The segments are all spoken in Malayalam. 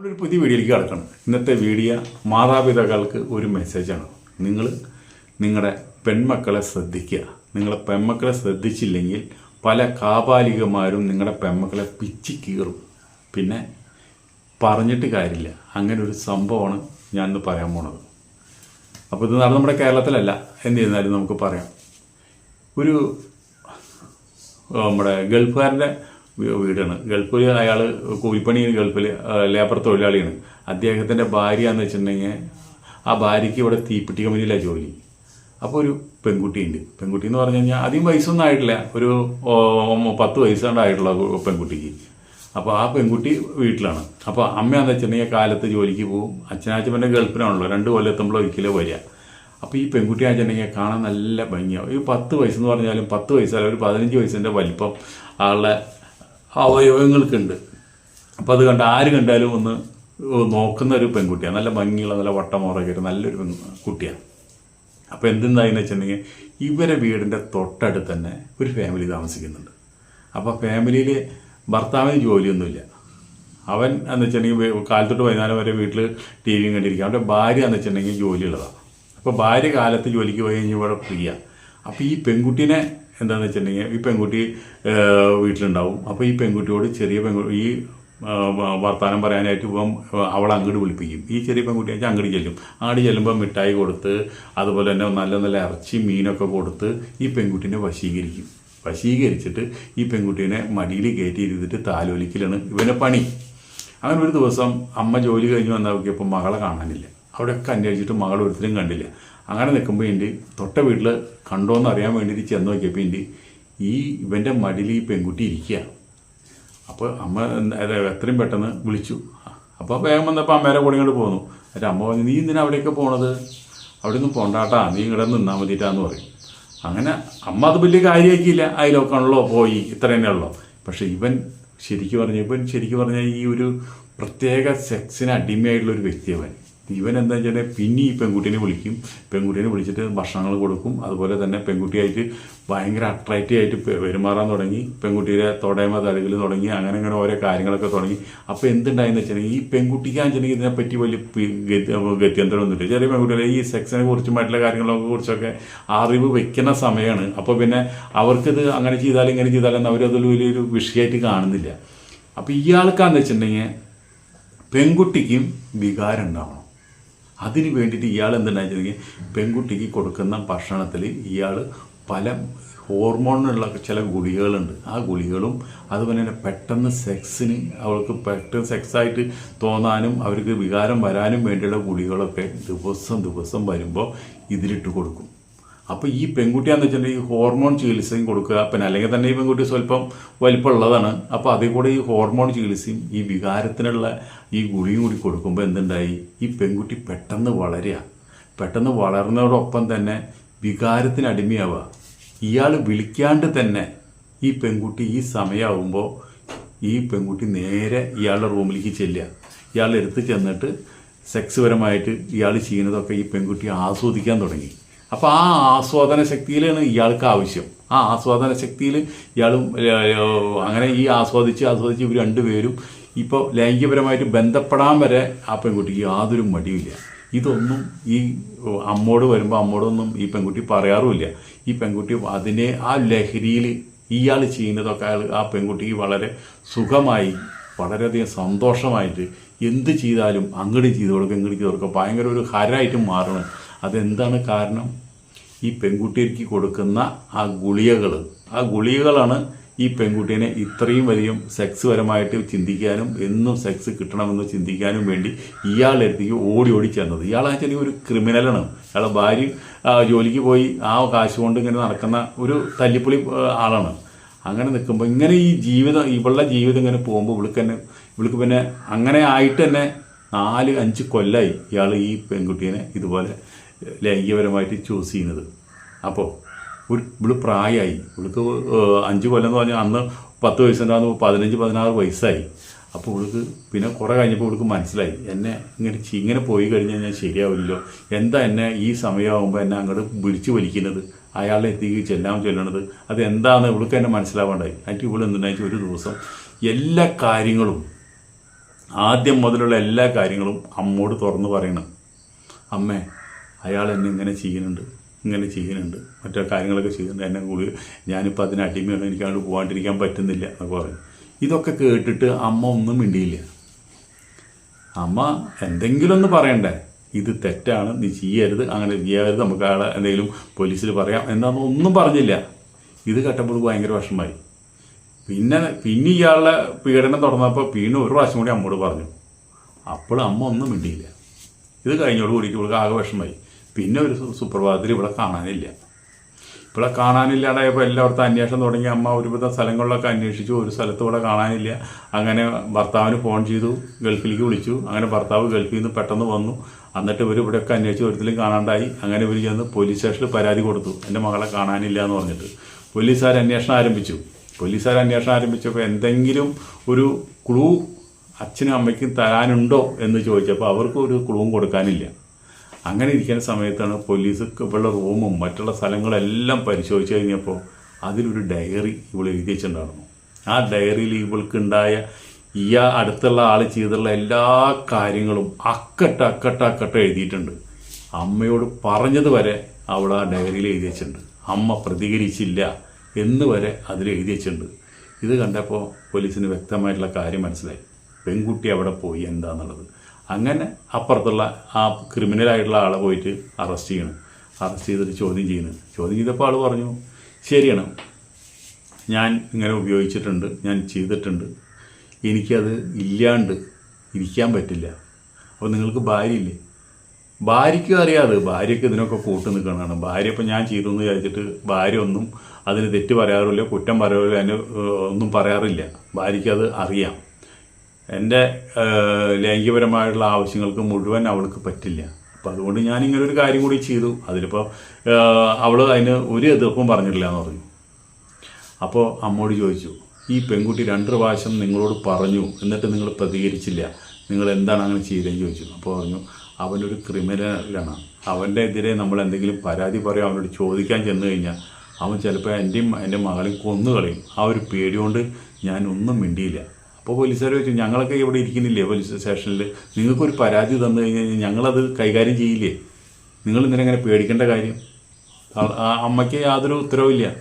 ഒരു പുതിയ വീഡിയോയിലേക്ക് കിടക്കണം. ഇന്നത്തെ വീഡിയോ മാതാപിതാക്കൾക്ക് ഒരു മെസ്സേജാണ് നിങ്ങൾ നിങ്ങളുടെ പെൺമക്കളെ ശ്രദ്ധിക്കുക. നിങ്ങളെ പെൺമക്കളെ ശ്രദ്ധിച്ചില്ലെങ്കിൽ പല കാപാലികമാരും നിങ്ങളുടെ പെൺമക്കളെ പിച്ചി കീറും. പിന്നെ പറഞ്ഞിട്ട് കാര്യമില്ല. അങ്ങനെ ഒരു സംഭവമാണ് ഞാൻ ഇന്ന് പറയാൻ പോണത്. അപ്പോൾ ഇത് നടന്ന നമ്മുടെ കേരളത്തിലല്ല. എന്നിരുന്നാലും നമുക്ക് പറയാം. ഒരു നമ്മുടെ ഗൾഫുകാരന്റെ വീടാണ്. ഗൾഫിൽ അയാൾ കൂലിപ്പണി ഗൾഫിൽ ലേബർ തൊഴിലാളിയാണ്. അദ്ദേഹത്തിന്റെ ഭാര്യ എന്ന് വെച്ചിട്ടുണ്ടെങ്കിൽ ആ ഭാര്യയ്ക്ക് ഇവിടെ തീപ്പെട്ടി കമ്പനിയിലാണ് ജോലി. അപ്പോൾ ഒരു പെൺകുട്ടിയുണ്ട്. പെൺകുട്ടി എന്ന് പറഞ്ഞു കഴിഞ്ഞാൽ അധികം വയസ്സൊന്നും ആയിട്ടില്ല. ഒരു പത്ത് പത്ത് വയസ്സാണ്ടായിട്ടുള്ള പെൺകുട്ടിക്ക്. അപ്പോൾ ആ പെൺകുട്ടി വീട്ടിലാണ്. അപ്പോൾ അമ്മ അമ്മയാന്ന് വെച്ചിട്ടുണ്ടെങ്കിൽ കാലത്ത് ജോലിക്ക് പോകും അച്ഛനാച്ചമ്മന്റെ ഗൾഫിനാണല്ലോ രണ്ട് കൊല്ലം കൊല്ലത്തുമ്പോൾ ഒരിക്കലേ വരിക. അപ്പോൾ ഈ പെൺകുട്ടി ആണെന്നുണ്ടെങ്കിൽ കാണാൻ നല്ല ഭംഗിയാവും ഈ പത്ത് വയസ്സെന്ന് പറഞ്ഞാലും പത്ത് വയസ്സല്ല ഒരു പതിനഞ്ച് വയസ്സിന്റെ വലിപ്പം ആളുടെ അവയവങ്ങൾക്കുണ്ട്. അപ്പോൾ അത് കണ്ട് ആര് കണ്ടാലും ഒന്ന് നോക്കുന്ന ഒരു പെൺകുട്ടിയാണ്. നല്ല ഭംഗിയുള്ള നല്ല വട്ടമുറയൊക്കെ ഒരു നല്ലൊരു കുട്ടിയാണ്. അപ്പോൾ എന്തെന്തായെന്ന് വെച്ചിട്ടുണ്ടെങ്കിൽ ഇവരെ വീടിന്റെ തൊട്ടടുത്ത് തന്നെ ഒരു ഫാമിലി താമസിക്കുന്നുണ്ട്. അപ്പോൾ ഫാമിലിയിൽ ഭർത്താവിന് ജോലിയൊന്നുമില്ല. അവൻ എന്ന് വെച്ചിട്ടുണ്ടെങ്കിൽ കാലത്തൊട്ട് വൈകുന്നേരം വരെ വീട്ടിൽ ടി വിയും കണ്ടിരിക്കുക അവന്റെ ഭാര്യ എന്ന് വെച്ചിട്ടുണ്ടെങ്കിൽ ജോലിയുള്ളതാണ് അപ്പോൾ ഭാര്യ കാലത്ത് ജോലിക്ക് പോയി കഴിഞ്ഞാൽ ഇവിടെ ഫ്രീയാണ് അപ്പോൾ ഈ പെൺകുട്ടീനെ എന്താണെന്ന് വെച്ചിട്ടുണ്ടെങ്കിൽ ഈ പെൺകുട്ടി വീട്ടിലുണ്ടാവും. അപ്പോൾ ഈ പെൺകുട്ടിയോട് ചെറിയ പെൺകുട്ടി ഈ വർത്തമാനം പറയാനായിട്ട് ഇപ്പം അവൾ അങ്ങോട്ട് വിളിപ്പിക്കും. ഈ ചെറിയ പെൺകുട്ടി വെച്ചാൽ അങ്ങോട്ട് ചെല്ലും. അങ്ങോട്ട് ചെല്ലുമ്പോൾ മിഠായി കൊടുത്ത് അതുപോലെ തന്നെ നല്ല നല്ല ഇറച്ചി മീനൊക്കെ കൊടുത്ത് ഈ പെൺകുട്ടീനെ വശീകരിക്കും. വശീകരിച്ചിട്ട് ഈ പെൺകുട്ടീനെ മടിയിൽ കയറ്റി ഇരുന്നിട്ട് താലോലിക്കലാണ് ഇവനെ പണി. അങ്ങനെ ഒരു ദിവസം അമ്മ ജോലി കഴിഞ്ഞ് വന്ന നോക്കിയപ്പോൾ മകളെ കാണാനില്ല. അവിടെയൊക്കെ അന്വേഷിച്ചിട്ട് മകൾ ഒരുത്തരും കണ്ടില്ല. അങ്ങനെ നിൽക്കുമ്പോൾ എന്റെ തൊട്ട വീട്ടിൽ കണ്ടോന്ന് അറിയാൻ വേണ്ടിയിട്ട് ചെന്ന് നോക്കിയപ്പോൾ എന്റെ ഈ ഇവന്റെ മടിയിൽ ഈ പെൺകുട്ടി ഇരിക്കുക അപ്പോൾ അമ്മ എത്രയും പെട്ടെന്ന് വിളിച്ചു. അപ്പോൾ വേഗം വന്നപ്പോൾ അമ്മേരെ കൂടെ ഇങ്ങോട്ട് പോന്നു. എന്നിട്ട് അമ്മ പറഞ്ഞു നീ എന്തിനാ അവിടെയൊക്കെ പോണത്? അവിടെ നിന്ന് പോണ്ടാട്ടാ നീ ഇവിടെ നിന്നാൽ മതിയിട്ടാന്ന് പറയും. അങ്ങനെ അമ്മ അത് വലിയ കാര്യമാക്കിയില്ല അതിലൊക്കെയാണല്ലോ പോയി ഇത്ര തന്നെയുള്ളൂ പക്ഷെ ഇവൻ ശരിക്കും പറഞ്ഞു ഇവൻ ശരിക്കും പറഞ്ഞാൽ ഈ ഒരു പ്രത്യേക സെക്സിന് അടിമയായിട്ടുള്ള ഒരു വ്യക്തി അവൻ. ഇവൻ എന്താ വെച്ചാൽ പിന്നെ ഈ പെൺകുട്ടീനെ വിളിക്കും. പെൺകുട്ടീനെ വിളിച്ചിട്ട് ഭക്ഷണങ്ങൾ കൊടുക്കും. അതുപോലെ തന്നെ പെൺകുട്ടിയായിട്ട് ഭയങ്കര അട്രാക്റ്റീവ് ആയിട്ട് പെരുമാറാൻ തുടങ്ങി. പെൺകുട്ടിയുടെ തൊടയമ തലകിൽ തുടങ്ങി. അങ്ങനെ അങ്ങനെ ഓരോ കാര്യങ്ങളൊക്കെ തുടങ്ങി. അപ്പോൾ എന്തുണ്ടായെന്ന് വെച്ചിട്ടുണ്ടെങ്കിൽ ഈ പെൺകുട്ടിക്കാന്ന് വെച്ചിട്ടുണ്ടെങ്കിൽ ഇതിനെപ്പറ്റി വലിയ ഗത്യന്തരമൊന്നുമില്ല. ചെറിയ പെൺകുട്ടികളെ ഈ സെക്സിനെ കുറിച്ചും കാര്യങ്ങളൊക്കെ കാര്യങ്ങളെ കുറിച്ചൊക്കെ അറിവ് വെക്കുന്ന സമയമാണ് അപ്പോൾ പിന്നെ അവർക്കിത് അങ്ങനെ ചെയ്താലും ഇങ്ങനെ ചെയ്താലും അവരതിൽ വലിയൊരു വിഷയമായിട്ട് കാണുന്നില്ല. അപ്പോൾ ഇയാൾക്കാന്ന് വെച്ചിട്ടുണ്ടെങ്കിൽ പെൺകുട്ടിക്കും വികാരം ഉണ്ടാവണം. അതിന് വേണ്ടിയിട്ട് ഇയാൾ എന്തുണ്ടായിട്ടുണ്ടെങ്കിൽ പെൺകുട്ടിക്ക് കൊടുക്കുന്ന ഭക്ഷണത്തിൽ ഇയാൾ പല ഹോർമോണിനുള്ള ചില ഗുളികകളുണ്ട്. ആ ഗുളികളും അതുപോലെ തന്നെ പെട്ടെന്ന് സെക്സിന് അവൾക്ക് പെട്ടെന്ന് സെക്സായിട്ട് തോന്നാനും അവർക്ക് വികാരം വരാനും വേണ്ടിയുള്ള ഗുളികളൊക്കെ ദിവസം ദിവസം വരുമ്പോൾ ഇതിലിട്ട് കൊടുക്കും. അപ്പോൾ ഈ പെൺകുട്ടിയാന്ന് വെച്ചിട്ടുണ്ടെങ്കിൽ ഈ ഹോർമോൺ ചികിത്സയും കൊടുക്കുക. പിന്നെ അല്ലെങ്കിൽ തന്നെ ഈ പെൺകുട്ടി സ്വല്പം വലിപ്പമുള്ളതാണ്. അപ്പോൾ അതിൽ കൂടെ ഈ ഹോർമോൺ ചികിത്സയും ഈ വികാരത്തിനുള്ള ഈ ഗുളിയും കൂടി കൊടുക്കുമ്പോൾ എന്തുണ്ടായി? ഈ പെൺകുട്ടി പെട്ടെന്ന് വളരുക. പെട്ടെന്ന് വളർന്നതോടൊപ്പം തന്നെ വികാരത്തിന് അടിമയാവുക. ഇയാൾ വിളിക്കാണ്ട് തന്നെ ഈ പെൺകുട്ടി ഈ സമയമാകുമ്പോൾ ഈ പെൺകുട്ടി നേരെ ഇയാളുടെ റൂമിലേക്ക് ചെല്ലുക. ഇയാളുടെ അടുത്ത് ചെന്നിട്ട് സെക്സ് പരമായിട്ട് ഇയാൾ ചെയ്യുന്നതൊക്കെ ഈ പെൺകുട്ടി ആസ്വദിക്കാൻ തുടങ്ങി. അപ്പോൾ ആ ആസ്വാദന ശക്തിയിലാണ് ഇയാൾക്ക് ആവശ്യം. ആ ആസ്വാദന ശക്തിയിൽ ഇയാളും അങ്ങനെ ഈ ആസ്വാദിച്ച് ആസ്വാദിച്ച് ഇവർ രണ്ടുപേരും ഇപ്പോൾ ലൈംഗികപരമായിട്ട് ബന്ധപ്പെടാൻ വരെ ആ പെൺകുട്ടിക്ക് യാതൊരു മടിയില്ല ഇതൊന്നും ഈ അമ്മോട് വരുമ്പോൾ അമ്മോടൊന്നും ഈ പെൺകുട്ടി പറയാറുമില്ല. ഈ പെൺകുട്ടി അതിനെ ആ ലഹരിയിൽ ഇയാൾ ചെയ്യുന്നതൊക്കെ അയാൾ ആ പെൺകുട്ടിക്ക് വളരെ സുഖമായി വളരെയധികം സന്തോഷമായിട്ട് എന്ത് ചെയ്താലും അങ്ങോട്ട് ചെയ്തു കൊടുക്കുക ഇങ്ങോട്ട് ചെയ്തു കൊടുക്കുക ഭയങ്കര ഒരു ഹരമായിട്ട് മാറണം. അതെന്താണ് കാരണം? ഈ പെൺകുട്ടിക്ക് കൊടുക്കുന്ന ആ ഗുളികകൾ ആ ഗുളികകളാണ് ഈ പെൺകുട്ടീനെ ഇത്രയും വലിയ സെക്സ് പരമായിട്ട് ചിന്തിക്കാനും എന്നും സെക്സ് കിട്ടണമെന്ന് ചിന്തിക്കാനും വേണ്ടി ഇയാളുടെ അടുത്തേക്ക് ഓടി ഓടി ചെന്നത്. ഇയാളാച്ചാൽ ഒരു ക്രിമിനലാണ്. ഇയാളെ ഭാര്യ ജോലിക്ക് പോയി ആ കാശ് കൊണ്ട് ഇങ്ങനെ നടക്കുന്ന ഒരു തല്ലിപ്പൊളി ആളാണ്. അങ്ങനെ നിൽക്കുമ്പോൾ ഇങ്ങനെ ഈ ജീവിതം ഇവളുടെ ജീവിതം ഇങ്ങനെ പോകുമ്പോൾ ഇവൾക്ക് തന്നെ ഇവൾക്ക് പിന്നെ അങ്ങനെ ആയിട്ട് തന്നെ നാല് അഞ്ച് കൊല്ലായി ഇയാൾ ഈ പെൺകുട്ടീനെ ഇതുപോലെ ലൈംഗികപരമായിട്ട് ചൂസ് ചെയ്യുന്നത്. അപ്പോൾ ഒരു ഇവൾ പ്രായമായി ഇവൾക്ക് അഞ്ച് കൊല്ലം എന്ന് പറഞ്ഞാൽ അന്ന് പത്ത് വയസ്സുണ്ടാകുന്ന പതിനഞ്ച് പതിനാറ് വയസ്സായി. അപ്പോൾ ഇവൾക്ക് പിന്നെ കുറേ കഴിഞ്ഞപ്പോൾ ഇവൾക്ക് മനസ്സിലായി. എന്നെ ഇങ്ങനെ ഇങ്ങനെ പോയി കഴിഞ്ഞാൽ കഴിഞ്ഞാൽ ശരിയാവില്ലല്ലോ. എന്താ എന്നെ ഈ സമയമാകുമ്പോൾ എന്നെ അങ്ങോട്ട് വിളിച്ചു വലിക്കുന്നത്? അയാളുടെ എത്തിക്ക് ചെല്ലാൻ ചെല്ലണത്? അത് എന്താണെന്ന് ഇവൾക്ക് എന്നെ മനസ്സിലാവേണ്ടായി. എന്നിട്ട് ഇവൾ എന്തുണ്ടായി? ഒരു ദിവസം എല്ലാ കാര്യങ്ങളും ആദ്യം മുതലുള്ള എല്ലാ കാര്യങ്ങളും അമ്മോട് തുറന്ന് പറയണം. അമ്മേ അയാൾ എന്നെ ഇങ്ങനെ ചെയ്യുന്നുണ്ട് ഇങ്ങനെ ചെയ്യുന്നുണ്ട് മറ്റേ കാര്യങ്ങളൊക്കെ ചെയ്യുന്നുണ്ട്. എന്നെ കൂടി ഞാനിപ്പോൾ അതിന് അടിമയാണ് എനിക്ക് അങ്ങോട്ട് പോകാണ്ടിരിക്കാൻ പറ്റുന്നില്ല എന്നൊക്കെ പറഞ്ഞു ഇതൊക്കെ കേട്ടിട്ട് അമ്മ ഒന്നും മിണ്ടിയില്ല. അമ്മ എന്തെങ്കിലും ഒന്ന് പറയണ്ടേ? ഇത് തെറ്റാണ് നീ ചെയ്യരുത് അങ്ങനെ ചെയ്യരുത് നമുക്ക് ആളെ എന്തെങ്കിലും പോലീസിൽ പറയാം എന്നാന്ന് ഒന്നും പറഞ്ഞില്ല. ഇത് കേട്ടപ്പോൾ ഭയങ്കര വിഷമമായി. പിന്നെ പിന്നെ ഇയാളുടെ പീഡനം തുടർന്നപ്പോൾ പിന്നെ ഒരു പ്രാവശ്യം കൂടി അമ്മോട് പറഞ്ഞു. അപ്പോൾ അമ്മ ഒന്നും മിണ്ടിയില്ല. ഇത് കഴിഞ്ഞോട് കൂടിയിട്ട് ഇവൾക്ക് ആകെ വിഷമമായി. പിന്നെ ഒരു സുപ്രഭാതത്തിൽ ഇവിടെ കാണാനില്ല. ഇവിടെ കാണാനില്ലാണ്ടായപ്പോൾ എല്ലായിടത്തും അന്വേഷണം തുടങ്ങി. അമ്മ ഒരുവിധം സ്ഥലങ്ങളിലൊക്കെ അന്വേഷിച്ചു. ഒരു സ്ഥലത്ത് ഇവിടെ കാണാനില്ല. അങ്ങനെ ഭർത്താവിന് ഫോൺ ചെയ്തു. ഗൾഫിലേക്ക് വിളിച്ചു. അങ്ങനെ ഭർത്താവ് ഗൾഫിൽ നിന്ന് പെട്ടെന്ന് വന്നു. എന്നിട്ട് ഇവർ ഇവിടെയൊക്കെ അന്വേഷിച്ച് ഒരുത്തിലും കാണാണ്ടായി. അങ്ങനെ ഇവർ ചെന്ന് പോലീസ് സ്റ്റേഷനിൽ പരാതി കൊടുത്തു. എന്റെ മകളെ കാണാനില്ല എന്ന് പറഞ്ഞിട്ട്. പോലീസുകാർ അന്വേഷണം ആരംഭിച്ചു. പോലീസുകാർ അന്വേഷണം ആരംഭിച്ചപ്പോൾ എന്തെങ്കിലും ഒരു ക്ലൂ അച്ഛനും അമ്മയ്ക്കും തരാനുണ്ടോ എന്ന് ചോദിച്ചപ്പോൾ അവർക്ക് ഒരു ക്ലൂവും കൊടുക്കാനില്ല. അങ്ങനെ ഇരിക്കുന്ന സമയത്താണ് പോലീസ് ഇവളുടെ റൂമും മറ്റുള്ള സ്ഥലങ്ങളെല്ലാം പരിശോധിച്ച് കഴിഞ്ഞപ്പോൾ അതിലൊരു ഡയറി ഇവൾ എഴുതി വെച്ചിട്ടുണ്ടായിരുന്നു ആ ഡയറിയിൽ ഇവൾക്കുണ്ടായ ഈ അടുത്തുള്ള ആൾ ചെയ്തിട്ടുള്ള എല്ലാ കാര്യങ്ങളും അക്കട്ട അക്കട്ട അക്കട്ട എഴുതിയിട്ടുണ്ട്. അമ്മയോട് പറഞ്ഞതുവരെ അവൾ ആ ഡയറിയിൽ എഴുതി വെച്ചിട്ടുണ്ട് അമ്മ പ്രതികരിച്ചില്ല എന്ന് വരെ അതിൽ എഴുതി വെച്ചിട്ടുണ്ട് ഇത് കണ്ടപ്പോൾ പോലീസിന് വ്യക്തമായിട്ടുള്ള കാര്യം മനസ്സിലായി. പെൺകുട്ടി അവിടെ പോയി എന്താന്നുള്ളത്. അങ്ങനെ അപ്പുറത്തുള്ള ആ ക്രിമിനലായിട്ടുള്ള ആളെ പോയിട്ട് അറസ്റ്റ് ചെയ്യണം. അറസ്റ്റ് ചെയ്തിട്ട് ചോദ്യം ചെയ്യുന്നു. ചോദ്യം ചെയ്തപ്പോൾ ആൾ പറഞ്ഞു ശരിയാണ്. ഞാൻ ഇങ്ങനെ ഉപയോഗിച്ചിട്ടുണ്ട്. ഞാൻ ചെയ്തിട്ടുണ്ട്. എനിക്കത് ഇല്ലാണ്ട് ഇരിക്കാൻ പറ്റില്ല. അപ്പോൾ നിങ്ങൾക്ക് ഭാര്യയില്ലേ ഭാര്യയ്ക്കും അറിയാതെ ഭാര്യയ്ക്ക് ഇതിനൊക്കെ കൂട്ട് നിൽക്കണതാണ്. ഭാര്യ ഇപ്പം ഞാൻ ചെയ്തു എന്ന് വിചാരിച്ചിട്ട് ഭാര്യ ഒന്നും അതിന് തെറ്റ് പറയാറില്ല കുറ്റം പറയാറില്ല അതിന് ഒന്നും പറയാറില്ല. ഭാര്യയ്ക്ക് അത് അറിയാം. എന്റെ ലൈംഗികപരമായിട്ടുള്ള ആവശ്യങ്ങൾക്ക് മുഴുവൻ അവൾക്ക് പറ്റില്ല. അപ്പോൾ അതുകൊണ്ട് ഞാൻ ഇങ്ങനെ ഒരു കാര്യം കൂടി ചെയ്തു. അതിലിപ്പോൾ അവൾ അതിന് ഒരു എതിർപ്പും പറഞ്ഞിട്ടില്ല എന്ന് പറഞ്ഞു. അപ്പോൾ അമ്മോട് ചോദിച്ചു ഈ പെൺകുട്ടി രണ്ട് പ്രാവശ്യം നിങ്ങളോട് പറഞ്ഞു എന്നിട്ട് നിങ്ങൾ പ്രതികരിച്ചില്ല. നിങ്ങൾ എന്താണ് അങ്ങനെ ചെയ്തതെന്ന് ചോദിച്ചു. അപ്പോൾ പറഞ്ഞു അവനൊരു ക്രിമിനലാണ്. അവന്റെ എതിരെ നമ്മൾ എന്തെങ്കിലും പരാതി പറയും അവനോട് ചോദിക്കാൻ ചെന്ന് കഴിഞ്ഞാൽ അവൻ ചിലപ്പോൾ എന്റെയും എന്റെ മകളെയും കൊന്നുകളയും ആ ഒരു പേടികൊണ്ട് ഞാൻ ഒന്നും മിണ്ടിയില്ല. അപ്പോൾ പോലീസുകാർ ചോദിച്ചു ഞങ്ങളൊക്കെ ഇവിടെ ഇരിക്കുന്നില്ലേ പോലീസ് സ്റ്റേഷനിൽ നിങ്ങൾക്കൊരു പരാതി തന്നു കഴിഞ്ഞാൽ ഞങ്ങളത് കൈകാര്യം ചെയ്യില്ലേ? നിങ്ങൾ ഇന്നലെ അങ്ങനെ പേടിക്കേണ്ട കാര്യം? ആ- അമ്മയ്ക്ക് യാതൊരു ഉത്തരവില്ല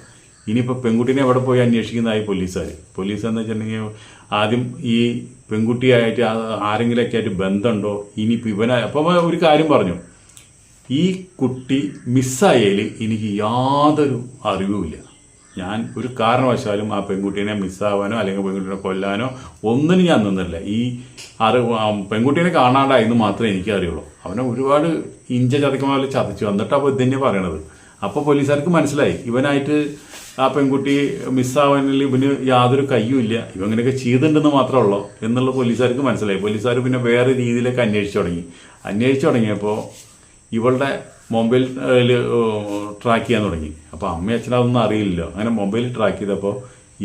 ഇനിയിപ്പോൾ പെൺകുട്ടീനെ എവിടെ പോയി അന്വേഷിക്കുന്നതായി പോലീസുകാർ പോലീസ് എന്ന് വെച്ചിട്ടുണ്ടെങ്കിൽ ആദ്യം ഈ പെൺകുട്ടിയായിട്ട് ആരെങ്കിലുമൊക്കെ ആയിട്ട് ബന്ധമുണ്ടോ? ഇനിയിപ്പോൾ ഇവന അപ്പോൾ ഒരു കാര്യം പറഞ്ഞു. ഈ കുട്ടി മിസ്സായാൽ എനിക്ക് യാതൊരു അറിവുമില്ല. ഞാൻ ഒരു കാരണവശാലും ആ പെൺകുട്ടീനെ മിസ്സാവാനോ അല്ലെങ്കിൽ പെൺകുട്ടീനെ കൊല്ലാനോ ഒന്നിനും ഞാൻ നിന്നില്ല. ഈ അറിവ് ആ പെൺകുട്ടീനെ കാണാണ്ടായെന്ന് മാത്രമേ എനിക്ക് അറിയുള്ളൂ. അവനെ ഒരുപാട് ഇഞ്ച ചതക്കുന്ന പോലെ ചതച്ചു. എന്നിട്ട് അപ്പോൾ ഇതന്നെ പറയണത്. അപ്പോൾ പോലീസുകാർക്ക് മനസ്സിലായി. ഇവനായിട്ട് ആ പെൺകുട്ടി മിസ്സാവാനിൽ ഇവന് യാതൊരു കയ്യുമില്ല ഇവ ഇങ്ങനെയൊക്കെ ചെയ്തിട്ടുണ്ടെന്ന് മാത്രമേ ഉള്ളൂ എന്നുള്ള പോലീസുകാർക്ക് മനസ്സിലായി. പോലീസുകാർ പിന്നെ വേറെ രീതിയിലേക്ക് അന്വേഷിച്ചു തുടങ്ങി. അന്വേഷിച്ചു തുടങ്ങിയപ്പോൾ ഇവളുടെ മൊബൈൽ ട്രാക്ക് ചെയ്യാൻ തുടങ്ങി. അപ്പോൾ അമ്മയും അച്ഛനും അതൊന്നും അറിയില്ലല്ലോ. അങ്ങനെ മൊബൈൽ ട്രാക്ക് ചെയ്തപ്പോൾ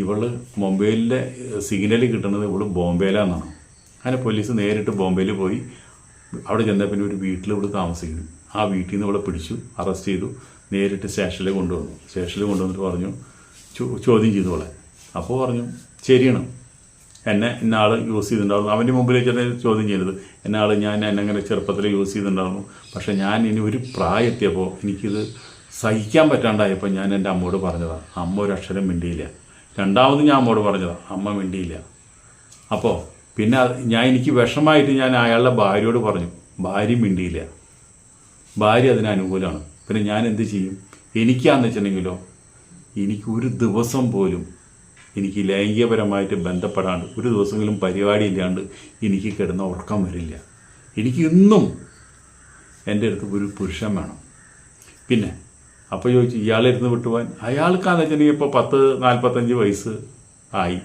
ഇവൾ മൊബൈലിന്റെ സിഗ്നൽ കിട്ടുന്നത് ഇവൾ ബോംബെയിലാണെന്നാണ് അങ്ങനെ പോലീസ് നേരിട്ട് ബോംബെയിൽ പോയി. അവിടെ ചെന്ന പിന്നെ ഒരു വീട്ടിൽ ഇവിടെ താമസിക്കുന്നു. ആ വീട്ടിൽ നിന്ന് ഇവിടെ പിടിച്ചു അറസ്റ്റ് ചെയ്തു. നേരിട്ട് സ്റ്റേഷനിൽ കൊണ്ടുവന്നു. സ്റ്റേഷനിൽ കൊണ്ടുവന്നിട്ട് പറഞ്ഞു ചോദ്യം ചെയ്തു അവളെ അപ്പോൾ പറഞ്ഞു ശരിയാണ്. എന്നെ ഇന്ന ആൾ യൂസ് ചെയ്തിട്ടുണ്ടായിരുന്നു. അവന്റെ മുമ്പിലേക്ക് വെച്ചിട്ട് ചോദ്യം ചെയ്തത് എന്നെ ആൾ ഞാൻ എന്നെ അങ്ങനെ ചെറുപ്പത്തിൽ യൂസ് ചെയ്തിട്ടുണ്ടായിരുന്നു. പക്ഷേ ഞാൻ ഇനി ഒരു പ്രായത്തിയപ്പോൾ എനിക്കിത് സഹിക്കാൻ പറ്റാണ്ടായപ്പോൾ ഞാൻ എന്റെ അമ്മയോട് പറഞ്ഞതാണ് അമ്മ ഒരു അക്ഷരം മിണ്ടിയില്ല. രണ്ടാമത് ഞാൻ അമ്മയോട് പറഞ്ഞതാണ് അമ്മ മിണ്ടിയില്ല. അപ്പോൾ പിന്നെ ഞാൻ എനിക്ക് വിഷമായിട്ട് ഞാൻ അയാളുടെ ഭാര്യയോട് പറഞ്ഞു ഭാര്യ മിണ്ടിയില്ല. ഭാര്യ അതിന് അനുകൂലമാണ് പിന്നെ ഞാൻ എന്ത് ചെയ്യും? എനിക്കാന്ന് വെച്ചിട്ടുണ്ടെങ്കിലോ എനിക്ക് ഒരു ദിവസം പോലും എനിക്ക് ലൈംഗികപരമായിട്ട് ബന്ധപ്പെടാണ്ട് ഒരു ദിവസമെങ്കിലും പരിപാടി ഇല്ലാണ്ട് എനിക്ക് കിടന്ന ഉറക്കം വരില്ല. എനിക്ക് ഇന്നും എന്റെ അടുത്ത് ഒരു പുരുഷൻ വേണം. പിന്നെ അപ്പോൾ ചോദിച്ചു ഇയാളെ ഇരുന്ന് വിട്ടുപോകാൻ അയാൾക്കാന്ന് വെച്ചിട്ടുണ്ടെങ്കിൽ ഇപ്പോൾ പത്ത് നാൽപ്പത്തഞ്ച് വയസ്സ് ആയി.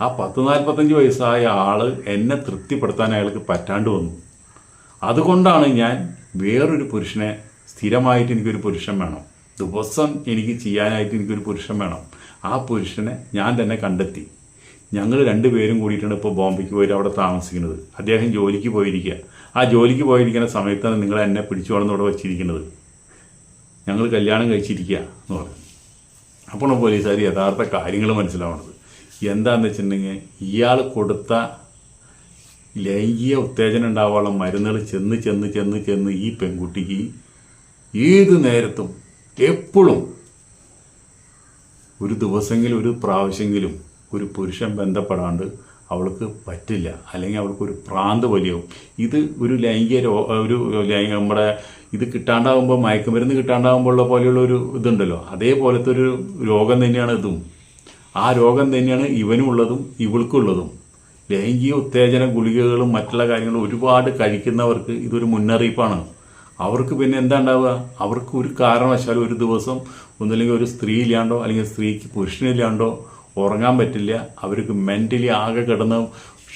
ആ പത്ത് നാൽപ്പത്തഞ്ച് വയസ്സായ ആൾ എന്നെ തൃപ്തിപ്പെടുത്താൻ അയാൾക്ക് പറ്റാണ്ട് വന്നു. അതുകൊണ്ടാണ് ഞാൻ വേറൊരു പുരുഷനെ സ്ഥിരമായിട്ട് എനിക്കൊരു പുരുഷൻ വേണം. ദിവസം എനിക്ക് ചെയ്യാനായിട്ട് എനിക്കൊരു പുരുഷൻ വേണം. ആ പുരുഷനെ ഞാൻ തന്നെ കണ്ടെത്തി. ഞങ്ങൾ രണ്ടുപേരും കൂടിയിട്ടാണ് ഇപ്പോൾ ബോംബെക്ക് പോയിട്ട് അവിടെ താമസിക്കുന്നത്. അദ്ദേഹം ജോലിക്ക് പോയിരിക്കുക. ആ ജോലിക്ക് പോയിരിക്കുന്ന സമയത്താണ് നിങ്ങൾ എന്നെ പിടിച്ചോളന്ന് ഇവിടെ വെച്ചിരിക്കുന്നത്. ഞങ്ങൾ കല്യാണം കഴിച്ചിരിക്കുക എന്ന് പറഞ്ഞു. അപ്പോൾ പോലീസുകാർ യഥാർത്ഥ കാര്യങ്ങൾ മനസ്സിലാവണത് എന്താണെന്ന് വെച്ചിട്ടുണ്ടെങ്കിൽ ഇയാൾ കൊടുത്ത ലൈംഗിക ഉത്തേജനം ഉണ്ടാവാനുള്ള മരുന്നുകൾ ചെന്ന് ചെന്ന് ചെന്ന് ചെന്ന് ഈ പെൺകുട്ടിക്ക് ഏത് നേരത്തും എപ്പോഴും ഒരു ദിവസമെങ്കിലും ഒരു പ്രാവശ്യമെങ്കിലും ഒരു പുരുഷൻ ബന്ധപ്പെടാണ്ട് അവൾക്ക് പറ്റില്ല. അല്ലെങ്കിൽ അവൾക്ക് ഒരു പ്രാന്ത് വലിയാവും ഇത് ഒരു ലൈംഗിക രോ ഒരു നമ്മുടെ ഇത് കിട്ടാണ്ടാവുമ്പോൾ മയക്കുമരുന്ന് കിട്ടാണ്ടാവുമ്പോഴുള്ള പോലെയുള്ള ഒരു ഇതുണ്ടല്ലോ. അതേപോലത്തെ ഒരു രോഗം തന്നെയാണ് ഇതും. ആ രോഗം തന്നെയാണ് ഇവനും ഉള്ളതും ഇവൾക്കുള്ളതും ലൈംഗിക ഉത്തേജന ഗുളികകളും മറ്റുള്ള കാര്യങ്ങളും ഒരുപാട് കഴിക്കുന്നവർക്ക് ഇതൊരു മുന്നറിയിപ്പാണ്. അവർക്ക് പിന്നെ എന്താ ഉണ്ടാവുക? അവർക്ക് ഒരു കാരണവശാലും ഒരു ദിവസം ഒന്നില്ലെങ്കിൽ ഒരു സ്ത്രീ ഇല്ലാണ്ടോ അല്ലെങ്കിൽ സ്ത്രീക്ക് പുരുഷനില്ലാണ്ടോ ഉറങ്ങാൻ പറ്റില്ല. അവർക്ക് മെന്റലി ആകെ കിടന്ന്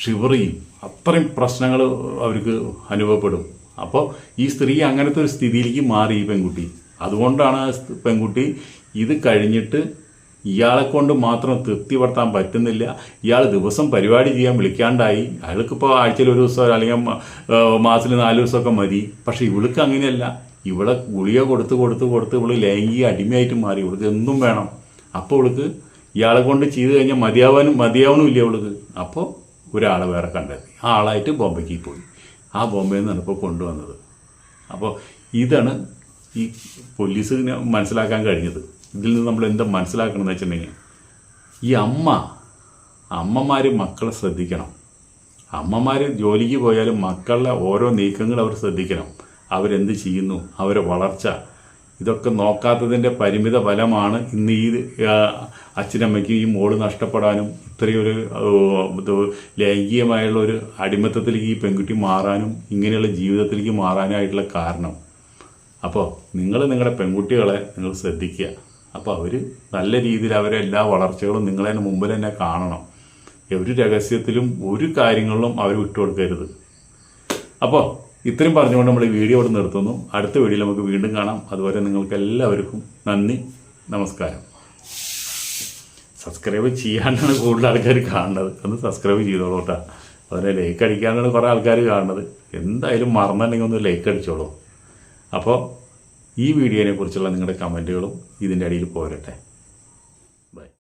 ഷിവറിയും അത്രയും പ്രശ്നങ്ങൾ അവർക്ക് അനുഭവപ്പെടും. അപ്പോൾ ഈ സ്ത്രീ അങ്ങനത്തെ ഒരു സ്ഥിതിയിലേക്ക് മാറി ഈ പെൺകുട്ടി. അതുകൊണ്ടാണ് ആ പെൺകുട്ടി ഇത് കഴിഞ്ഞിട്ട് ഇയാളെ കൊണ്ട് മാത്രം തൃപ്തി പെടുത്താൻ പറ്റുന്നില്ല. ഇയാൾ ദിവസം പരിപാടി ചെയ്യാൻ വിളിക്കാണ്ടായി. അയാൾക്കിപ്പോൾ ആഴ്ചയിൽ ഒരു ദിവസം അല്ലെങ്കിൽ മാസത്തിൽ നാല് ദിവസമൊക്കെ മതി. പക്ഷെ ഇവൾക്ക് അങ്ങനെയല്ല. ഇവിടെ ഗുളിക കൊടുത്ത് കൊടുത്ത് കൊടുത്ത് ഇവൾ ലൈംഗിക അടിമയായിട്ട് മാറി. ഇവൾക്ക് എന്തും വേണം. അപ്പോൾ ഇവൾക്ക് ഇയാളെ കൊണ്ട് ചെയ്ത് കഴിഞ്ഞാൽ മതിയാവാനും മതിയാവണമില്ല ഇവൾക്ക്. അപ്പോൾ ഒരാളെ വേറെ കണ്ടെത്തി. ആ ആളായിട്ട് ബോംബെക്ക് പോയി. ആ ബോംബെയിൽ നിന്നാണ് ഇപ്പോൾ കൊണ്ടുവന്നത്. അപ്പോൾ ഇതാണ് ഈ പോലീസിന് മനസ്സിലാക്കാൻ കഴിഞ്ഞത്. ഇതിൽ നിന്ന് നമ്മൾ എന്താ മനസ്സിലാക്കണമെന്ന് വെച്ചിട്ടുണ്ടെങ്കിൽ ഈ അമ്മ അമ്മമാർ മക്കളെ ശ്രദ്ധിക്കണം. അമ്മമാർ ജോലിക്ക് പോയാലും മക്കളുടെ ഓരോ നീക്കങ്ങൾ അവർ ശ്രദ്ധിക്കണം. അവരെന്ത് ചെയ്യുന്നു? അവരെ വളർച്ച. ഇതൊക്കെ നോക്കാത്തതിന്റെ പരിമിത ഫലമാണ് ഇന്ന് ഈ അച്ഛനമ്മയ്ക്ക് ഈ മോൾ നഷ്ടപ്പെടാനും ഇത്രയൊരു ലൈംഗികമായുള്ള ഒരു അടിമത്തത്തിലേക്ക് ഈ പെൺകുട്ടി മാറാനും ഇങ്ങനെയുള്ള ജീവിതത്തിലേക്ക് മാറാനായിട്ടുള്ള കാരണം. അപ്പോൾ നിങ്ങൾ നിങ്ങളുടെ പെൺകുട്ടികളെ നിങ്ങൾ ശ്രദ്ധിക്കുക. അപ്പോൾ അവർ നല്ല രീതിയിൽ അവരെ എല്ലാ വളർച്ചകളും നിങ്ങളെ മുമ്പിൽ തന്നെ കാണണം. ഒരു രഹസ്യത്തിലും ഒരു കാര്യങ്ങളിലും അവർ വിട്ടുകൊടുക്കരുത്. അപ്പോൾ ഇത്രയും പറഞ്ഞുകൊണ്ട് നമ്മൾ ഈ വീഡിയോ ഇവിടെ നിർത്തുന്നു. അടുത്ത വീഡിയോയിൽ നമുക്ക് വീണ്ടും കാണാം. അതുവരെ നിങ്ങൾക്ക് എല്ലാവർക്കും നന്ദി നമസ്കാരം. സബ്സ്ക്രൈബ് ചെയ്യാനാണ് കൂടുതൽ ആൾക്കാർ കാണുന്നത്. ഒന്ന് സബ്സ്ക്രൈബ് ചെയ്തോളൂ കേട്ടോ അതുപോലെ ലൈക്ക് അടിക്കാനാണ് കുറേ ആൾക്കാർ കാണുന്നത്. എന്തായാലും മറന്നുണ്ടെങ്കിൽ ഒന്ന് ലൈക്ക് അടിച്ചോളൂ. അപ്പോൾ ഈ വീഡിയോനെ കുറിച്ചുള്ള നിങ്ങളുടെ കമന്റുകളും ഇതിന്റെ അടിയിൽ പോരട്ടെ.